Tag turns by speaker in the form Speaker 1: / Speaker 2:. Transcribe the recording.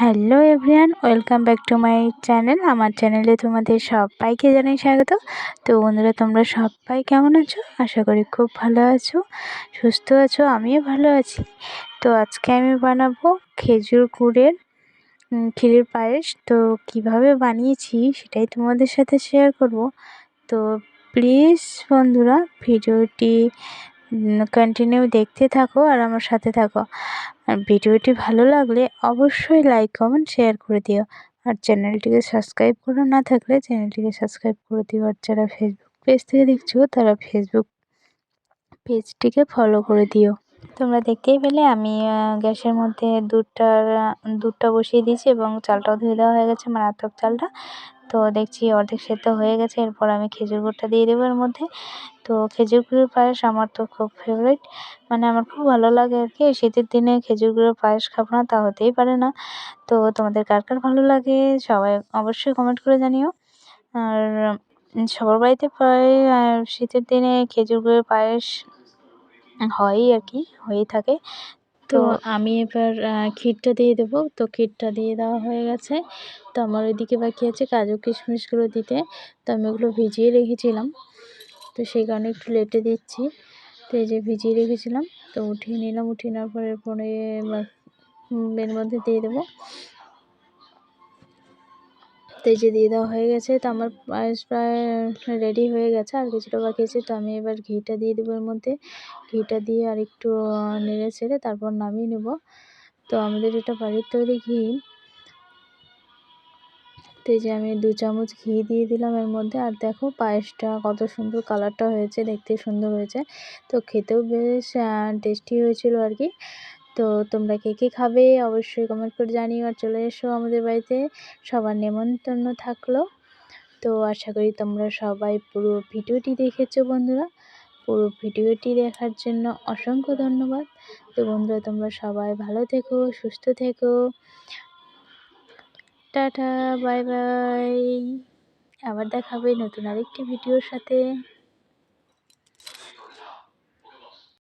Speaker 1: Hello everyone, welcome back to my channel. আমার চ্যানেলে তোমাদের সবাইকে জানাই স্বাগত। তো বন্ধুরা, তোমরা সবাই কেমন আছো? আশা করি খুব ভালো আছো, সুস্থ আছো, আমিও ভালো আছি। তো আজকে আমি বানাবো খেজুর গুড়ের ক্ষীরের পায়েস। তো কীভাবে বানিয়েছি সেটাই তোমাদের সাথে শেয়ার করব। তো প্লিজ বন্ধুরা, ভিডিওটি কন্টিনিউ দেখতে থাকো আর আমার সাথে থাকো। আর ভিডিওটি ভালো লাগলে অবশ্যই লাইক কমেন্ট শেয়ার করে দিও। আর চ্যানেলটিকে সাবস্ক্রাইব করে না থাকলে চ্যানেলটিকে সাবস্ক্রাইব করে দিও। আর যারা ফেসবুক পেজ থেকে দেখছ, তারা ফেসবুক পেজটিকে ফলো করে দিও। তোমরা দেখতেই পেলে আমি গ্যাসের মধ্যে দুধটা দুধটা বসিয়ে দিয়েছি এবং চালটাও ধুয়ে দেওয়া হয়ে গেছে মারাত্মক চালটা। তো দেখছি অর্ধেক সেদ্ধ হয়ে গেছে, এরপর আমি খেজুর গুড়টা দিয়ে দেবো এর মধ্যে। তো খেজুর গুড়ের পায়েস আমার তো খুব ফেভারিট মানে আমার খুব ভালো লাগে আর কি। শীতের দিনে খেজুর গুড়ের পায়েস খাব না, তা হতেই পারে না। তো তোমাদের কার কার ভালো লাগে সবাই অবশ্যই কমেন্ট করে জানিও। আর সবার বাড়িতে প্রায় শীতের দিনে খেজুর গুড়ের পায়েস হয়ই আর কি, হয়েই থাকে। তো আমি এবার ক্ষীরটা দিয়ে দেবো। তো ক্ষীরটা দিয়ে দেওয়া হয়ে গেছে। তো আমার ওইদিকে বাকি আছে কাজু কিশমিশগুলো দিতে। তো আমি ওগুলো ভিজিয়ে রেখেছিলাম। তো সেই কারণে একটু লেটে দিচ্ছি। তো এই যে ভিজিয়ে রেখেছিলাম। তো উঠিয়ে নিলাম। উঠিয়ে নেওয়ার পরে পরে এর মধ্যে দিয়ে দেবো। তো এই যে দিয়ে দেওয়া হয়ে গেছে, তো আমার পায়েস প্রায় রেডি হয়ে গেছে। আর কিছুটা বাকি আছে, তো আমি এবার ঘিটা দিয়ে দেবো এর মধ্যে। ঘিটা দিয়ে আর একটু নেড়ে ছেড়ে তারপর নামিয়ে নেব। তো আমাদের এটা বাড়ির তৈরি ঘি। তো যে আমি দু চামচ ঘি দিয়ে দিলাম এর মধ্যে। আর দেখো পায়েসটা কত সুন্দর কালারটা হয়েছে, দেখতে সুন্দর হয়েছে। তো খেতেও বেশ টেস্টি হয়েছিল আর কি। তো তোমরা কে কে খাবে অবশ্যই কমেন্ট করে জানিও আর চলে এসো আমাদের বাড়িতে। সবার নেমন্তন্ন থাকল। তো আশা করি তোমরা সবাই পুরো ভিডিওটি দেখেছ বন্ধুরা। পুরো ভিডিওটি দেখার জন্য অসংখ্য ধন্যবাদ। তো বন্ধুরা তোমরা সবাই ভালো থেকো, সুস্থ থেকো। Tata, bye bye. আবার দেখাবে নতুন আরেকটি ভিডিওর সাথে।